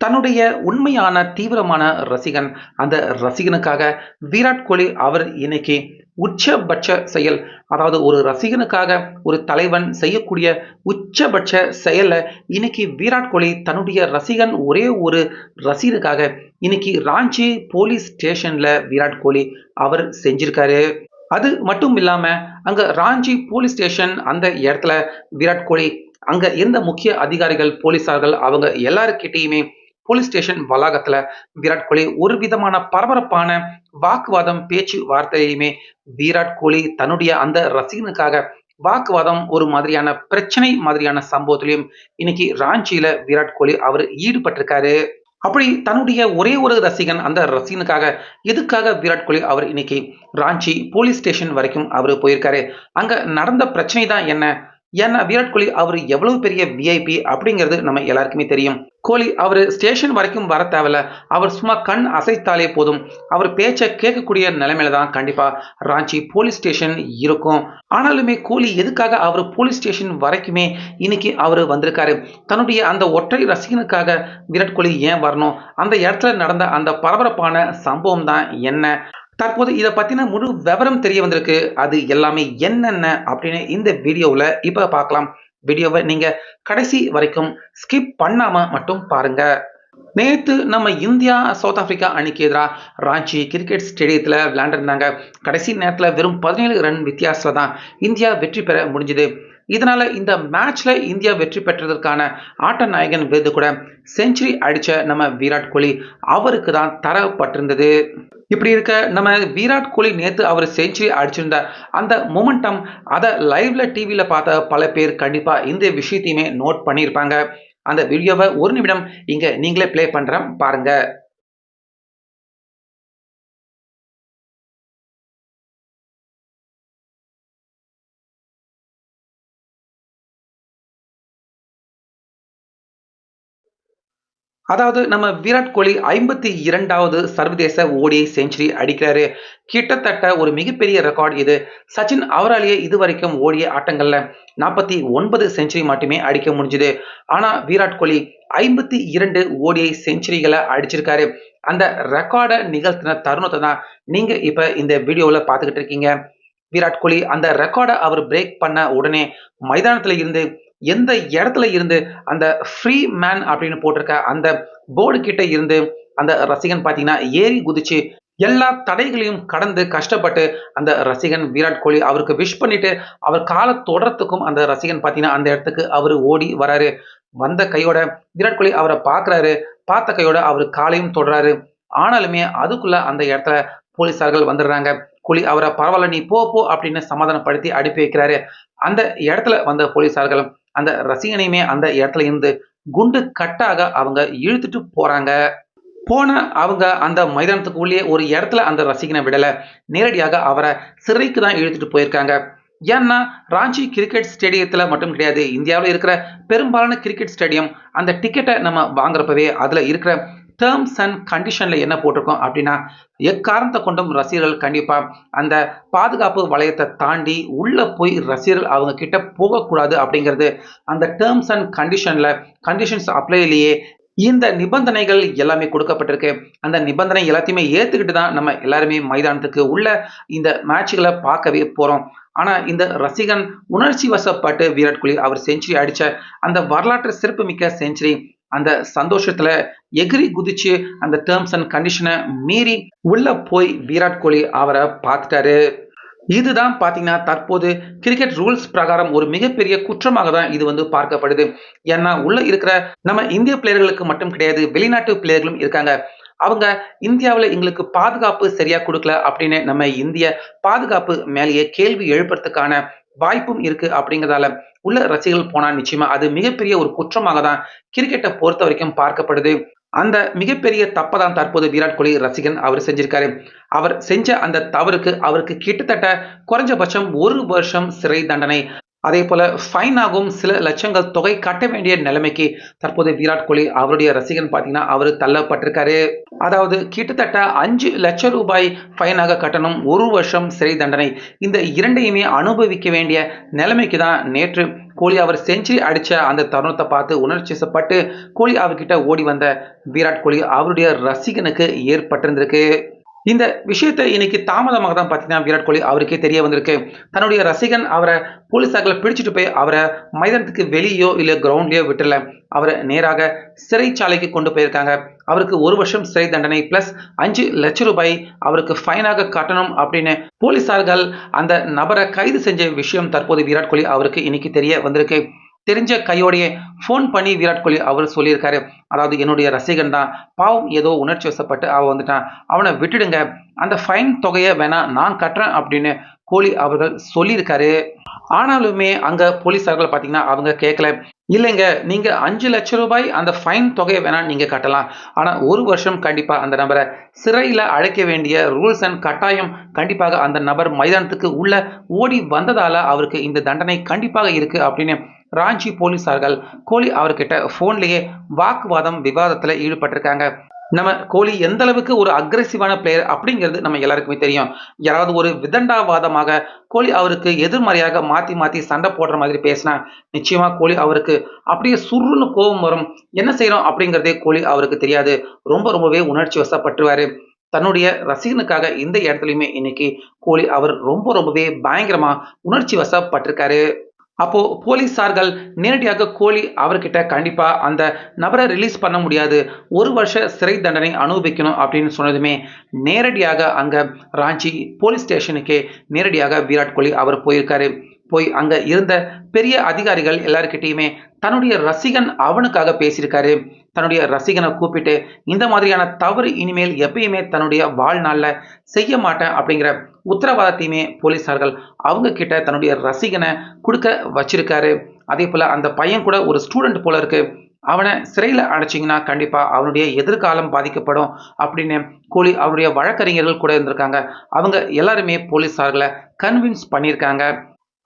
தன்னுடைய உண்மையான தீவிரமான ரசிகன். அந்த ரசிகனுக்காக விராட் கோலி அவர் இன்னைக்கு உச்சபட்ச செயல். அதாவது ஒரு ரசிகனுக்காக ஒரு தலைவன் செய்யக்கூடிய உச்சபட்ச செயலை இன்னைக்கு விராட் கோலி தன்னுடைய ரசிகன் ஒரே ஒரு ரசிகனுக்காக இன்னைக்கு ராஞ்சி போலீஸ் ஸ்டேஷன்ல விராட் கோலி அவர் செஞ்சிருக்காரு. அது மட்டும் இல்லாம அங்க ராஞ்சி போலீஸ் ஸ்டேஷன் அந்த இடத்துல விராட் கோலி அங்க இருந்த முக்கிய அதிகாரிகள் போலீசார்கள் அவங்க எல்லாருக்கிட்டேயுமே போலீஸ் ஸ்டேஷன் வளாகத்துல விராட் கோலி ஒரு விதமான பரபரப்பான வாக்குவாதம் பேச்சு வார்த்தையுமே விராட் கோலி தன்னுடைய அந்த ரசிகனுக்காக வாக்குவாதம் ஒரு மாதிரியான பிரச்சனை மாதிரியான சம்பவத்திலையும் இன்னைக்கு ராஞ்சியில விராட் கோலி அவர் ஈடுபட்டிருக்காரு. அப்படி தன்னுடைய ஒரே ஒரு ரசிகன் அந்த ரசிகனுக்காக எதுக்காக விராட் கோலி அவர் இன்னைக்கு ராஞ்சி போலீஸ் ஸ்டேஷன் வரைக்கும் அவர் போயிருக்காரு? அங்க நடந்த பிரச்சனை தான் என்ன? ஏன்னா விராட் கோலி அவர் எவ்வளவு பெரிய விஐபி அப்படிங்கிறது நம்ம எல்லாருக்குமே தெரியும். கோலி அவர் ஸ்டேஷன் வரைக்கும் வர தேவையில்ல. அவர் சும்மா கண் அசைத்தாலே போதும். அவர் பேச்சை கேட்கக்கூடிய நிலைமையில தான் கண்டிப்பாக ராஞ்சி போலீஸ் ஸ்டேஷன் இருக்கும். ஆனாலுமே கோலி எதுக்காக அவர் போலீஸ் ஸ்டேஷன் வரைக்குமே இன்னைக்கு அவர் வந்திருக்காரு? தன்னுடைய அந்த ஒற்றை ரசிகனுக்காக விராட் கோலி ஏன் வரணும்? அந்த இடத்துல நடந்த அந்த பரபரப்பான சம்பவம் தான் என்ன? தற்போது இதை பற்றின முழு விவரம் தெரிய வந்திருக்கு. அது எல்லாமே என்னென்ன அப்படின்னு இந்த வீடியோவில் இப்போ பார்க்கலாம். வீடியோவை நீங்கள் கடைசி வரைக்கும் ஸ்கிப் பண்ணாமல் மட்டும் பாருங்க. நேற்று நம்ம இந்தியா சவுத் ஆப்பிரிக்கா அணிக்கு எதிராக ராஞ்சி கிரிக்கெட் ஸ்டேடியத்தில் விளையாண்டுருந்தாங்க. கடைசி நேரத்தில் வெறும் பதினேழு ரன் வித்தியாசத்தில் தான் இந்தியா வெற்றி பெற முடிஞ்சுது. இதனால இந்த மேட்ச்ல இந்தியா வெற்றி பெற்றதற்கான ஆட்ட நாயகன் விருது கூட செஞ்சுரி அடிச்ச நம்ம விராட் கோலி அவருக்கு தான் தரப்பட்டிருந்தது. இப்படி இருக்க நம்ம விராட் கோலி நேற்று அவர் செஞ்சுரி அடிச்சிருந்த அந்த மொமெண்டம் அதை லைவ்ல டிவியில பார்த்த பல பேர் கண்டிப்பா இந்த விஷயத்தையுமே நோட் பண்ணியிருப்பாங்க. அந்த வீடியோவை ஒரு நிமிடம் இங்க நீங்களே ப்ளே பண்றேன் பாருங்க. அதாவது நம்ம விராட் கோலி ஐம்பத்தி இரண்டாவது சர்வதேச ஓடிஐ செஞ்சுரி அடிக்கிறாரு. கிட்டத்தட்ட ஒரு மிகப்பெரிய ரெக்கார்ட் இது. சச்சின் அவராலேயே இதுவரைக்கும் ஓடிய ஆட்டங்கள்ல நாற்பத்தி ஒன்பது செஞ்சுரி மட்டுமே அடிக்க முடிஞ்சுது. ஆனா விராட் கோலி ஐம்பத்தி இரண்டு ஓடிஐ செஞ்சுரிகளை அடிச்சிருக்காரு. அந்த ரெக்கார்டை நிகழ்த்தின தருணத்தை தான் நீங்க இப்ப இந்த வீடியோவில் பார்த்துக்கிட்டு இருக்கீங்க. விராட் கோலி அந்த ரெக்கார்டை அவர் பிரேக் பண்ண உடனே மைதானத்தில் இருந்து எந்த இடத்துல இருந்து அந்த ஃப்ரீ மேன் அப்படின்னு போட்டிருக்க அந்த போர்டு கிட்ட இருந்து அந்த ரசிகன் பார்த்தீங்கன்னா ஏறி குதிச்சு எல்லா தடைகளையும் கடந்து கஷ்டப்பட்டு அந்த ரசிகன் விராட் கோலி அவருக்கு விஷ் பண்ணிட்டு அவர் காலை தொடரத்துக்கும் அந்த ரசிகன் பார்த்தீங்கன்னா அந்த இடத்துக்கு அவர் ஓடி வராரு. வந்த கையோட விராட் கோலி அவரை பார்க்குறாரு பார்த்த கையோட அவர் காலையும் தொடராரு ஆனாலுமே அதுக்குள்ள அந்த இடத்துல போலீஸார்கள் வந்துடுறாங்க. கோலி அவரை பரவாயில்ல நீ போ போ அப்படின்னு சமாதானப்படுத்தி அனுப்பி வைக்கிறாரு. அந்த இடத்துல வந்த போலீஸார்கள் அந்த ரசிகனையுமே அந்த இடத்துல இருந்து குண்டு கட்டாக அவங்க இழுத்துட்டு போறாங்க. போன அவங்க அந்த மைதானத்துக்கு உள்ளே ஒரு இடத்துல அந்த ரசிகனை விடல. நேரடியாக அவரை சிறைக்கு தான் இழுத்துட்டு போயிருக்காங்க. ஏன்னா ராஞ்சி கிரிக்கெட் ஸ்டேடியத்தில் மட்டும் கிடையாது. இந்தியாவில் இருக்கிற பெரும்பாலான கிரிக்கெட் ஸ்டேடியம் அந்த டிக்கெட்டை நம்ம வாங்குறப்பவே அதில் இருக்கிற டேர்ம்ஸ் அண்ட் கண்டிஷனில் என்ன போட்டிருக்கோம் அப்படின்னா எக்காரணத்தை கொண்டும் ரசிகர்கள் கண்டிப்பாக அந்த பாதுகாப்பு வளையத்தை தாண்டி உள்ளே போய் ரசிகர்கள் அவங்க கிட்ட போகக்கூடாது அப்படிங்கிறது அந்த டேர்ம்ஸ் அண்ட் கண்டிஷனில் கண்டிஷன்ஸ் அப்ளைலேயே இந்த நிபந்தனைகள் எல்லாமே கொடுக்கப்பட்டிருக்கு. அந்த நிபந்தனை எல்லாத்தையுமே ஏற்றுக்கிட்டு தான் நம்ம எல்லாருமே மைதானத்துக்கு உள்ள இந்த மேட்சுகளை பார்க்கவே போகிறோம் ஆனால் இந்த ரசிகன் உணர்ச்சி வசப்பட்டு விராட் கோலி அவர் செஞ்சுரி அடித்த அந்த வரலாற்று சிறப்புமிக்க செஞ்சுரி அந்த சந்தோஷத்துல எகிரி குதிச்சு அந்த டேர்ம்ஸ் அண்ட் கண்டிஷனை மீறி உள்ள போய் விராட் கோலி அவரை பார்த்துட்டாரு. இதுதான் பார்த்தீங்கன்னா தற்போது கிரிக்கெட் ரூல்ஸ் பிரகாரம் ஒரு மிகப்பெரிய குற்றமாக தான் இது வந்து பார்க்கப்படுது. ஏன்னா உள்ள இருக்கிற நம்ம இந்திய பிளேயர்களுக்கு மட்டும் கிடையாது வெளிநாட்டு பிளேயர்களும் இருக்காங்க. அவங்க இந்தியாவில் எங்களுக்கு பாதுகாப்பு சரியா கொடுக்கல அப்படின்னு நம்ம இந்திய பாதுகாப்பு மேலேயே கேள்வி எழுப்புறதுக்கான வாய்ப்பும் இருக்கு அப்படிங்கிறதால உள்ள ரசிகர்கள் போனா நிச்சயமா அது மிகப்பெரிய ஒரு குற்றமாக தான் கிரிக்கெட்டை பொறுத்த வரைக்கும் பார்க்கப்படுது. அந்த மிகப்பெரிய தப்பை தான் தற்போது விராட் கோலி ரசிகன் அவர் செஞ்சிருக்காரு. அவர் செஞ்ச அந்த தவறுக்கு அவருக்கு கிட்டத்தட்ட குறைஞ்சபட்சம் ஒரு வருஷம் சிறை தண்டனை அதே போல ஃபைன் ஆகும் சில லட்சங்கள் தொகை கட்ட வேண்டிய நிலைமைக்கு தற்போது விராட் கோலி அவருடைய ரசிகன் பார்த்தீங்கன்னா அவர் தள்ளப்பட்டிருக்காரு. அதாவது கிட்டத்தட்ட அஞ்சு லட்சம் ரூபாய் ஃபைனாக கட்டணும் ஒரு வருஷம் சிறை தண்டனை. இந்த இரண்டையுமே அனுபவிக்க வேண்டிய நிலைமைக்கு தான் நேற்று கோலி அவர் செஞ்சுரி அடித்த அந்த தருணத்தை பார்த்து உணர்ச்சிசப்பட்டு கோலி அவர்கிட்ட ஓடி வந்த விராட் கோலி அவருடைய ரசிகனுக்கு ஏற்பட்டிருந்திருக்கு. இந்த விஷயத்தை இன்னைக்கு தாமதமாக தான் பார்த்தீங்கன்னா விராட் கோலி அவருக்கே தெரிய வந்திருக்கு. தன்னுடைய ரசிகன் அவரை போலீஸார்களை பிடிச்சிட்டு போய் அவரை மைதானத்துக்கு வெளியோ இல்லை கிரவுண்ட்லேயோ விட்டுல. அவரை நேராக சிறைச்சாலைக்கு கொண்டு போயிருக்காங்க. அவருக்கு ஒரு வருஷம் சிறை தண்டனை பிளஸ் அஞ்சு லட்சம் ரூபாய் அவருக்கு ஃபைனாக கட்டணும் அப்படின்னு போலீஸார்கள் அந்த நபரை கைது செஞ்ச விஷயம் தற்போது விராட் கோலி அவருக்கு இன்னைக்கு தெரிய வந்திருக்கு. தெரிஞ்ச கையோடைய ஃபோன் பண்ணி விராட் கோலி அவர் சொல்லியிருக்காரு. அதாவது என்னுடைய ரசிகன் தான். பாவம் ஏதோ உணர்ச்சி வசப்பட்டு அவன் வந்துட்டான். அவனை விட்டுடுங்க. அந்த ஃபைன் தொகையை வேணா நான் கட்டுறேன் அப்படின்னு கோலி அவர்கள் சொல்லியிருக்காரு. ஆனாலுமே அங்கே போலீஸார்கள் பார்த்தீங்கன்னா அவங்க கேட்கல இல்லைங்க நீங்கள் அஞ்சு லட்சம் ரூபாய் அந்த ஃபைன் தொகையை வேணால் நீங்கள் கட்டலாம். ஆனால் ஒரு வருஷம் கண்டிப்பாக அந்த நபரை சிறையில் அழைக்க வேண்டிய ரூல்ஸ் அண்ட் கட்டாயம் கண்டிப்பாக அந்த நபர் மைதானத்துக்கு உள்ள ஓடி வந்ததால் அவருக்கு இந்த தண்டனை கண்டிப்பாக இருக்கு அப்படின்னு ராஞ்சி போலீஸார்கள் கோலி அவர்கிட்ட ஃபோன்லேயே வாக்குவாதம் விவாதத்தில் ஈடுபட்டிருக்காங்க. நம்ம கோலி எந்த அளவுக்கு ஒரு அக்ரெசிவான பிளேயர் அப்படிங்கிறது நம்ம எல்லாருக்குமே தெரியும். யாராவது ஒரு விதண்டாவாதமாக கோலி அவருக்கு எதிர்மறையாக மாற்றி மாற்றி சண்டை போடுற மாதிரி பேசினா நிச்சயமாக கோலி அவருக்கு அப்படியே சுருன்னு கோபம் வரும். என்ன செய்யறோம் அப்படிங்கிறதே கோலி அவருக்கு தெரியாது. ரொம்ப ரொம்பவே உணர்ச்சி வசப்பட்டுவார் தன்னுடைய ரசிகனுக்காக இந்த இடத்துலையுமே இன்னைக்கு கோலி அவர் ரொம்ப ரொம்பவே பயங்கரமாக உணர்ச்சி வசப்பட்டிருக்காரு. அப்போ போலீஸார்கள் நேரடியாக கோலி அவர்கிட்ட கண்டிப்பா அந்த நபரை ரிலீஸ் பண்ண முடியாது. ஒரு வருஷ சிறை தண்டனை அனுபவிக்கணும் அப்படின்னு சொன்னதுமே நேரடியாக அங்க ராஞ்சி போலீஸ் ஸ்டேஷனுக்கே நேரடியாக விராட் கோலி அவர் போயிருக்காரு. போய் அங்க இருந்த பெரிய அதிகாரிகள் எல்லாருக்கிட்டையுமே தன்னுடைய ரசிகன் அவனுக்காக பேசியிருக்காரு. தன்னுடைய ரசிகனை கூப்பிட்டு இந்த மாதிரியான தவறு இனிமேல் எப்பயுமே தன்னுடைய வாழ்நாளில் செய்ய மாட்டேன் அப்படிங்கிற உத்தரவாதத்தையுமே போலீஸார்கள் அவங்க கிட்ட தன்னுடைய ரசிகனை கொடுக்க வச்சிருக்காரு. அதே போல அந்த பையன் கூட ஒரு ஸ்டூடெண்ட் போல இருக்கு. அவனை சிறையில் அடைச்சிங்கன்னா கண்டிப்பாக அவனுடைய எதிர்காலம் பாதிக்கப்படும் அப்படின்னு கூலி அவருடைய வழக்கறிஞர்கள் கூட இருந்திருக்காங்க. அவங்க எல்லாருமே போலீஸார்களை கன்வின்ஸ் பண்ணியிருக்காங்க.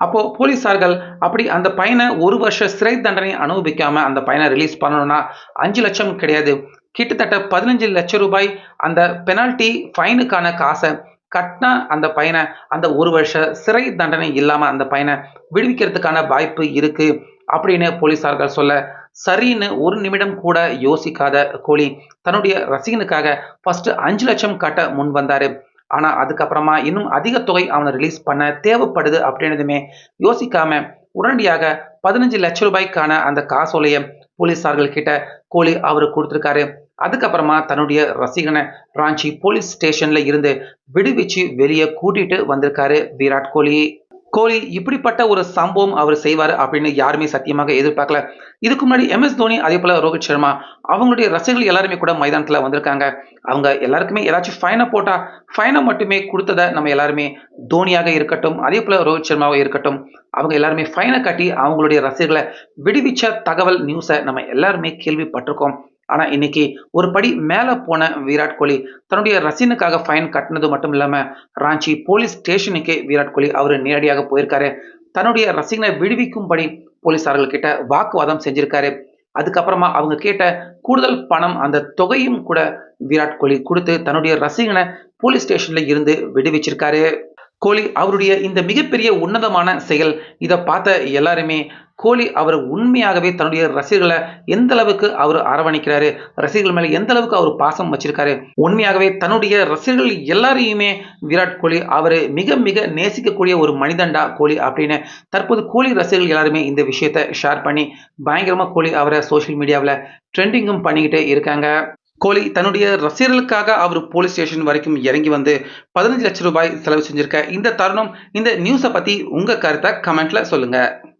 அப்போ போலீஸார்கள் அப்படி அந்த பையனை ஒரு வருஷ சிறை தண்டனை அனுபவிக்காம அந்த பையனை ரிலீஸ் பண்ணணும்னா அஞ்சு லட்சம் கிடையாது. கிட்டத்தட்ட பதினஞ்சு லட்சம் ரூபாய் அந்த பெனால்ட்டி ஃபைனுக்கான காசை கட்டினா அந்த பையனை அந்த ஒரு வருஷ சிறை தண்டனை இல்லாமல் அந்த பையனை விடுவிக்கிறதுக்கான வாய்ப்பு இருக்கு அப்படின்னு போலீசார்கள் சொல்ல சரின்னு ஒரு நிமிடம் கூட யோசிக்காத கோலி தன்னுடைய ரசிகனுக்காக ஃபர்ஸ்ட் அஞ்சு லட்சம் கட்ட முன் வந்தாரு. ஆனா அதுக்கப்புறமா இன்னும் அதிக தொகை அவனை ரிலீஸ் பண்ண தேவைப்படுது அப்படின்னதுமே யோசிக்காம உடனடியாக பதினஞ்சு லட்சம் ரூபாய்க்கான அந்த காசோலையை போலீசார்கள் கிட்ட கோலி அவரு கொடுத்துருக்காரு. அதுக்கப்புறமா தன்னுடைய ரசிகனை ராஞ்சி போலீஸ் ஸ்டேஷன்ல இருந்து விடுவிச்சு வெளியே கூட்டிட்டு வந்திருக்காரு விராட் கோலி. கோலி இப்படிப்பட்ட ஒரு சம்பவம் அவர் செய்வார் அப்படின்னு யாருமே சத்தியமாக எதிர்பார்க்கல. இதுக்கு முன்னாடி எம்எஸ் தோனி அதே போல ரோஹித் சர்மா அவங்களுடைய ரசிகர்கள் எல்லாருமே கூட மைதானத்தில் வந்திருக்காங்க. அவங்க எல்லாருக்குமே ஏதாச்சும் ஃபைனை போட்டா ஃபைனை மட்டுமே கொடுத்ததை நம்ம எல்லாருமே தோனியாக இருக்கட்டும் அதே போல ரோஹித் சர்மாவாக இருக்கட்டும் அவங்க எல்லாருமே ஃபைனை கட்டி அவங்களுடைய ரசிகர்களை விடுவிச்ச தகவல் நியூஸை நம்ம எல்லாருமே கேள்விப்பட்டிருக்கோம். ஆனால் இன்னைக்கு ஒரு படி மேலே போன விராட் கோலி தன்னுடைய ரசிகனுக்காக ஃபைன் கட்டினது மட்டும் இல்லாமல் ராஞ்சி போலீஸ் ஸ்டேஷனுக்கே விராட் கோலி அவர் நேரடியாக போயிருக்காரு. தன்னுடைய ரசிகனை விடுவிக்கும்படி போலீஸார்கள்கிட்ட வாக்குவாதம் செஞ்சிருக்காரு. அதுக்கப்புறமா அவங்க கேட்ட கூடுதல் பணம் அந்த தொகையும் கூட விராட் கோலி கொடுத்து தன்னுடைய ரசிகனை போலீஸ் ஸ்டேஷன்ல இருந்து விடுவிச்சிருக்காரு. கோலி அவருடைய இந்த மிகப்பெரிய உன்னதமான செயல் இதை பார்த்த எல்லாருமே கோலி அவர் உண்மையாகவே தன்னுடைய ரசிகர்களை எந்த அளவுக்கு அவர் அரவணைக்கிறாரு ரசிகர்கள் மேலே எந்த அளவுக்கு அவர் பாசம் வச்சிருக்காரு உண்மையாகவே தன்னுடைய ரசிகர்கள் எல்லாரையுமே விராட் கோலி அவர் மிக மிக நேசிக்கக்கூடிய ஒரு மனிதன்டா கோலி அப்படின்னு தற்போது கோலி ரசிகர்கள் எல்லாருமே இந்த விஷயத்த ஷேர் பண்ணி பயங்கரமாக கோலி அவரை சோஷியல் மீடியாவில் ட்ரெண்டிங்கும் பண்ணிக்கிட்டே இருக்காங்க. கோலி தன்னுடைய ரசிகர்களுக்காக அவர் போலீஸ் ஸ்டேஷன் வரைக்கும் இறங்கி வந்து பதினஞ்சு லட்சம் ரூபாய் செலவு செஞ்சிருக்க இந்த தருணம் இந்த நியூஸை பற்றி உங்கள் கருத்தை கமெண்ட்ல சொல்லுங்கள்